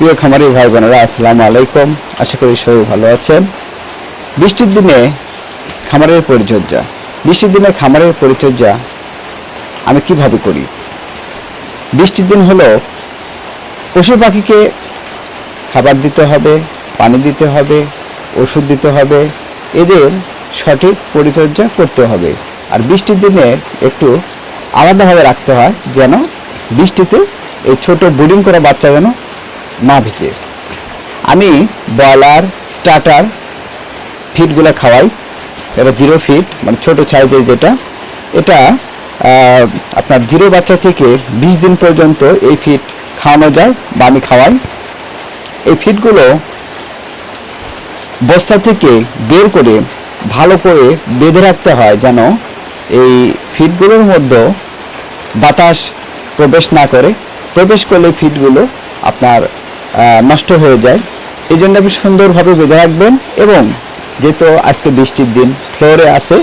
প্রিয় খামারি ভাই বোনেরা, আসসালামু আলাইকুম। আশা করি সবাই ভালো আছেন। বৃষ্টির দিনে খামারের পরিচর্যা। বৃষ্টির দিনে খামারের পরিচর্যা আমি কীভাবে করি? বৃষ্টির দিন হলো পশু পাখিকে খাবার দিতে হবে, পানি দিতে হবে, ওষুধ দিতে হবে, এদের সঠিক পরিচর্যা করতে হবে। আর বৃষ্টির দিনে একটু আলাদাভাবে রাখতে হয় যেন বৃষ্টিতে এই ছোট ব্রিডিং করা বাচ্চা যেন ভিজে। আমি ব্রয়লার, স্টার্টার ফিডগুলো খাওয়াই। এটা জিরো ফিট মানে ছোটো সাইজের যেটা, এটা আপনার জিরো বাচ্চা থেকে বিশ দিন পর্যন্ত এই ফিড খাওয়ানো যায় বা আমি খাওয়াই। এই ফিডগুলো বস্তা থেকে বের করে ভালো করে বেঁধে রাখতে হয় যেন এই ফিডগুলোর মধ্যে বাতাস প্রবেশ না করে। প্রবেশ করলে ফিডগুলো আপনার নষ্ট হয়ে যায়। এই জন্য আপনি সুন্দরভাবে বেঁধে রাখবেন এবং যেহেতু আজকে বৃষ্টির দিন, ফ্লোরে আছে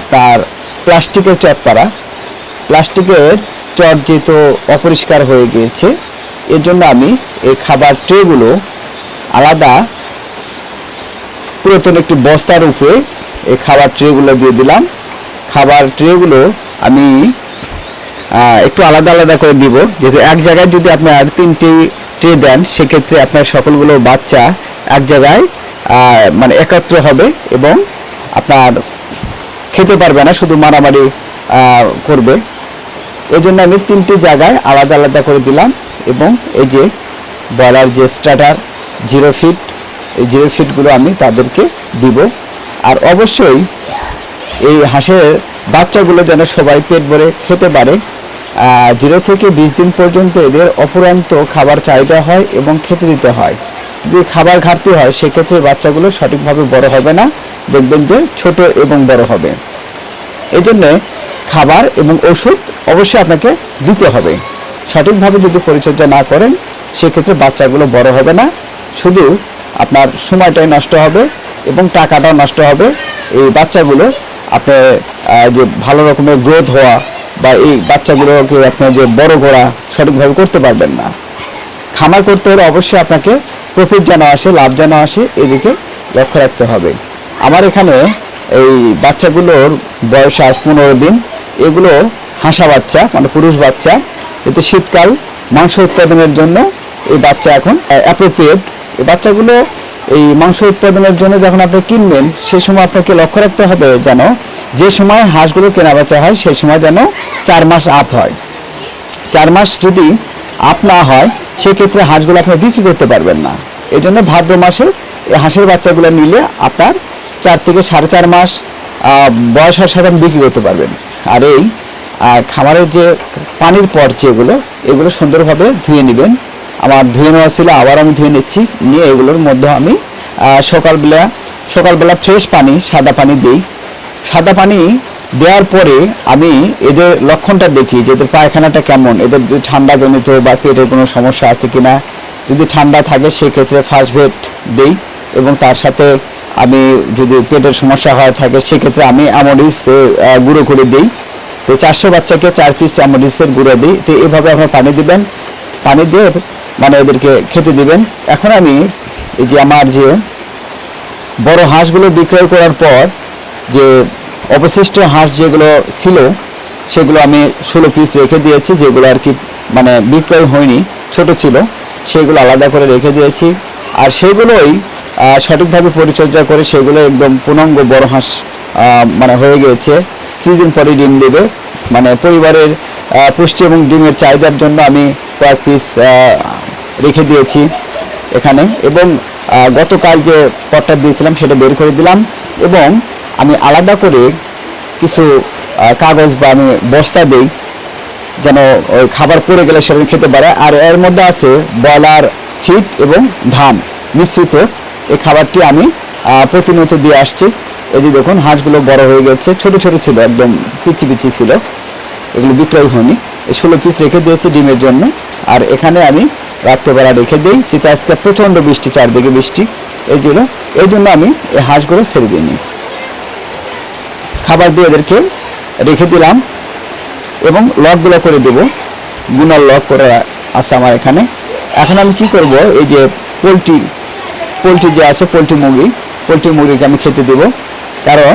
আপনার প্লাস্টিকের চট পাড়া প্লাস্টিকের চট যেহেতু অপরিষ্কার হয়ে গিয়েছে, এর জন্য আমি এই খাবার ট্রেগুলো আলাদা পুরাতন একটি বস্তার উপরে এই খাবার ট্রেগুলো দিয়ে দিলাম। খাবার ট্রেগুলো আমি একটু আলাদা আলাদা করে দিব, যেহেতু এক জায়গায় যদি আপনি আর তিনটি ট্রে দেন, সেক্ষেত্রে আপনার সকলগুলো বাচ্চা এক জায়গায় মানে একত্র হবে এবং আপনার খেতে পারবে না, শুধু মারামারি করবে। এই জন্য আমি তিনটি জায়গায় আলাদা আলাদা করে দিলাম এবং এই যে বলার যে স্টার্টার, জিরো ফিট, এই জিরো ফিটগুলো আমি তাদেরকে দিব। আর অবশ্যই এই হাঁসের বাচ্চাগুলো যেন সবাই পেট ভরে খেতে পারে জিরো থেকে বিশ দিন পর্যন্ত এদের অপুরান্ত খাবার চাহিদা হয় এবং খেতে দিতে হয়। যদি খাবার ঘাটতি হয়, সেক্ষেত্রে বাচ্চাগুলো সঠিকভাবে বড় হবে না। দেখবেন যে ছোট এবং বড় হবে। এই জন্যে খাবার এবং ওষুধ অবশ্যই আপনাকে দিতে হবে। সঠিকভাবে যদি পরিচর্যা না করেন, সেক্ষেত্রে বাচ্চাগুলো বড় হবে না। শুধু আপনার সময়টাই নষ্ট হবে এবং টাকাটাও নষ্ট হবে। এই বাচ্চাগুলো আপনার যে ভালো রকমের গ্রোথ হওয়া বা এই বাচ্চাগুলোকে আপনার যে বড় করা সঠিকভাবে করতে পারবেন না। খামার করতে হলে অবশ্যই আপনাকে প্রফিট যেন আসে, লাভ যেন আসে, এদিকে লক্ষ্য রাখতে হবে। আমার এখানে এই বাচ্চাগুলোর বয়স আজ পনেরো দিন। এগুলো হাঁসা বাচ্চা মানে পুরুষ বাচ্চা। এতে শীতকাল, মাংস উৎপাদনের জন্য এই বাচ্চা এখন অ্যাপ্রোপ্রিয়েট এই বাচ্চাগুলো এই মাংস উৎপাদনের জন্য যখন আপনি কিনবেন, সে সময় আপনাকে লক্ষ্য রাখতে হবে যেন যে সময় হাঁসগুলো কেনা বেচা হয় সেই সময় যেন চার মাস আপ হয়। চার মাস যদি আপ না হয়, সেক্ষেত্রে হাঁসগুলো আপনি বিক্রি করতে পারবেন না। এই জন্য ভাদ্র মাসে এই হাঁসের বাচ্চাগুলো নিলে আপনার চার থেকে সাড়ে চার মাস বয়স হওয়ার সাথে বিক্রি করতে পারবেন। আর এই খামারের যে পানির পট যেগুলো, এগুলো সুন্দরভাবে ধুয়ে নেবেন। আমার ধুয়ে নেওয়া ছিল, আবার আমি ধুয়ে নিচ্ছি। নিয়ে এগুলোর মধ্যে আমি সকালবেলা সকালবেলা ফ্রেশ পানি, সাদা পানি দিই। সাদা পানি দেওয়ার পরে আমি এদের লক্ষণটা দেখি যে এদের পায়খানাটা কেমন, এদের যদি ঠান্ডা জনিত বা পেটের কোনো সমস্যা আছে কি না যদি ঠান্ডা থাকে সেক্ষেত্রে ফার্স্ট ভেট দিই এবং তার সাথে আমি যদি পেটের সমস্যা হয় থাকে সেক্ষেত্রে আমি অ্যামোডিস গুঁড়ো করে দিই। তো চারশো বাচ্চাকে চার পিস অ্যামোডিসের গুঁড়ো দিই। তো এভাবে আপনার পানি দিবেন, পানি দিয়ে মানে এদেরকে খেতে দিবেন। এখন আমি এই যে আমার যে বড় হাঁসগুলো বিক্রয় করার পর যে অবশিষ্ট হাঁস যেগুলো ছিল, সেগুলো আমি ষোলো পিস রেখে দিয়েছি, যেগুলো আর কি মানে বিক্রয় হয়নি, ছোট ছিল, সেগুলো আলাদা করে রেখে দিয়েছি। আর সেগুলোই সঠিকভাবে পরিচর্যা করে সেগুলো একদম পূর্ণাঙ্গ বড় হাঁস মানে হয়ে গিয়েছে। কিছুদিন পরে ডিম দেবে। মানে পরিবারের পুষ্টি এবং ডিমের চাহিদার জন্য আমি কয়েক পিস রেখে দিয়েছি এখানে। এবং গতকাল যে পটটা দিয়েছিলাম সেটা বের করে দিলাম। এবং আমি আলাদা করে কিছু কাগজ বা আমি বস্তা দিই, যেন ওই খাবার পড়ে গেলে সেটা খেতে পারে। আর এর মধ্যে আছে ব্রয়লার ফিট এবং ধান মিশ্রিত। এই খাবারটি আমি প্রতিনিয়ত দিয়ে আসছি। এই যে দেখুন, হাঁসগুলো বড় হয়ে গেছে, ছোট ছোট ছিল, একদম পিচি পিচি ছিল। এগুলো বিক্রয় হয়নি। এই ষোলো পিস রেখে দিয়েছি ডিমের জন্য। আর এখানে আমি রাত্রেবেলা রেখে দিই, যেটা আজকে প্রচণ্ড বৃষ্টি, চারদিকে বৃষ্টি। এই জন্য এই জন্য আমি এই হাঁসগুলো ছেড়ে দিইনি খাবার দিয়ে এদেরকে রেখে দিলাম এবং লকগুলো করে দেব। গুনার লক করে আছে আমার এখানে। এখন আমি কি করব? এই যে পোলট্রি পোলট্রি যে আছে, পোলট্রি মুরগি, পোলট্রি মুরগিকে আমি খেতে দেব। কারণ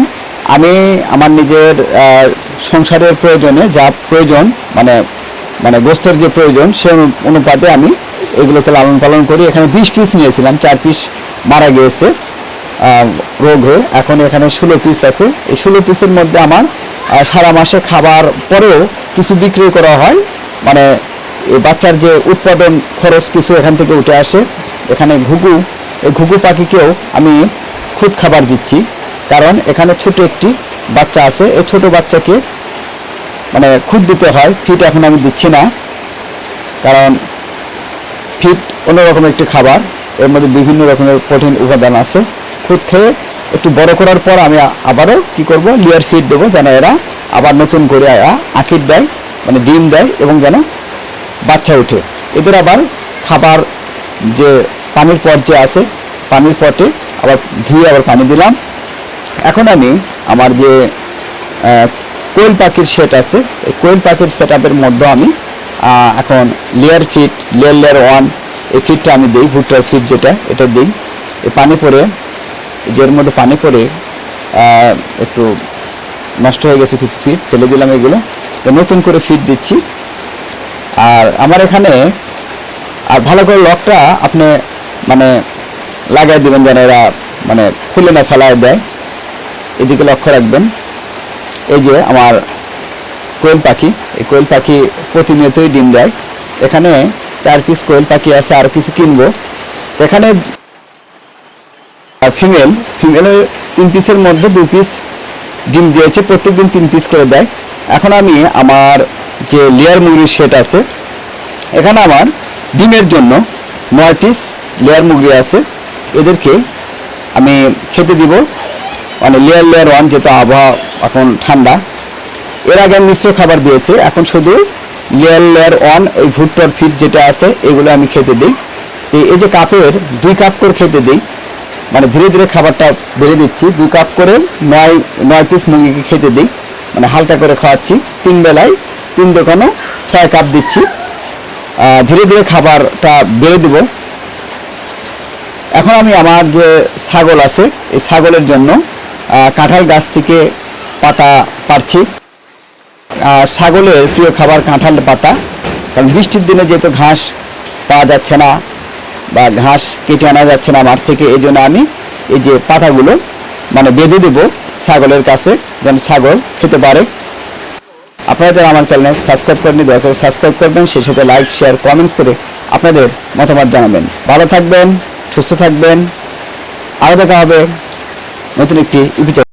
আমি আমার নিজের সংসারের প্রয়োজনে যা প্রয়োজন মানে মানে গোস্তের যে প্রয়োজন, সে অনুপাতে আমি এগুলোকে লালন পালন করি। এখানে বিশ পিস নিয়েছিলাম, চার পিস মারা গিয়েছে। রোগ হয়ে এখন এখানে ষোলো পিস আছে। এই ষোলো পিসের মধ্যে আমার সারা মাসে খাবার পরেও কিছু বিক্রি করা হয়। মানে বাচ্চার যে উৎপাদন খরচ কিছু এখান থেকে উঠে আসে। এখানে ঘুঘু, এই ঘুঘু পাখিকেও আমি খুদ খাবার দিচ্ছি। কারণ এখানে ছোট একটি বাচ্চা আছে। এই ছোট বাচ্চাকে মানে খুদ দিতে হয়। ফিট এখন আমি দিচ্ছি না। কারণ ফিট অন্যরকম একটি খাবার। এর মধ্যে বিভিন্ন রকমের প্রোটিন উপাদান আছে। খুদ খেয়ে একটু বড় করার পর আমি আবারও কি করব লেয়ার ফিট দেবো যেন এরা আবার নতুন করে আঁকির দেয় মানে ডিম দেয় এবং যেন বাচ্চা ওঠে। এদের আবার খাবার যে পানির পট যে আছে, পানির পটে আবার ধুয়ে আবার পানি দিলাম। এখন আমি আমার যে কোয়েল পাখির সেট আছে, এই কোয়েল পাখির সেট আপের মধ্যে আমি এখন layer feet layer layer one এই ফিটটা আমি দিই, ভুট্টার ফিট যেটা, এটা দিই। এই পানি পরে এই যে এর মধ্যে পানি আহ, একটু নষ্ট হয়ে গেছে কিছু ফিট ফেলে দিলাম এগুলো। নতুন করে ফিট দিচ্ছি। আর আমার এখানে আর ভালো করে লকটা আপনি মানে লাগাই দিবেন যেন এরা মানে খুলে না ফেলায় দেয়। এদিকে লক্ষ্য রাখবেন। এই যে আমার কোয়েল পাখি এই কোয়েল পাখি প্রতিনিয়তই ডিম দেয়। এখানে চার পিস কোয়েল পাখি আছে আর কিছু কিনবো। তো এখানে ফিমেল ফিমেলের তিন পিসের মধ্যে দু পিস ডিম দিয়েছে, প্রত্যেকদিন তিন পিস করে দেয়। এখন আমি আমার যে লেয়ার মুরগির সেট আছে, এখানে আমার ডিমের জন্য নয় পিস লেয়ার মুরগি আছে। এদেরকে আমি খেতে দিব। মানে লেয়ার লেয়ার ওয়ান যেহেতু আবহাওয়া এখন ঠান্ডা। এর আগে মিশ্র খাবার দিয়েছি, এখন শুধু লেয়ার লেয়ার ওয়ান ওই ভুট্টার ফিট যেটা আছে, এগুলো আমি খেতে দিই। এই যে কাপের দুই কাপ করে খেতে দিই। মানে ধীরে ধীরে খাবারটা বেড়ে দিচ্ছি। দু কাপ করে নয় নয় পিস মুরগিকে খেতে দিই। মানে হালকা করে খাওয়াচ্ছি। তিন বেলায় তিন দোকানও ছয় কাপ দিচ্ছি। ধীরে ধীরে খাবারটা বেড়ে দেব। এখন আমি আমার যে ছাগল আছে, এই ছাগলের জন্য কাঁঠাল গাছ থেকে পাতা পারছি ছাগলের প্রিয় খাবার কাঁঠাল পাতা। কারণ বৃষ্টির দিনে যেহেতু ঘাস পাওয়া যাচ্ছে না বা ঘাস কেটে আনা যাচ্ছে না মাঠ থেকে, এই জন্য আমি এই যে পাতাগুলো মানে বেঁধে দেব ছাগলের কাছে, যেন ছাগল খেতে পারে। আপনারা যারা আমার চ্যানেল সাবস্ক্রাইব করেনি দয়া করে সাবস্ক্রাইব করবেন, সেই সাথে লাইক শেয়ার কমেন্টস করে আপনাদের মতামত জানাবেন। ভালো থাকবেন, সুস্থ থাকবেন। আরও দেখা হবে নতুন একটি ইপিসোড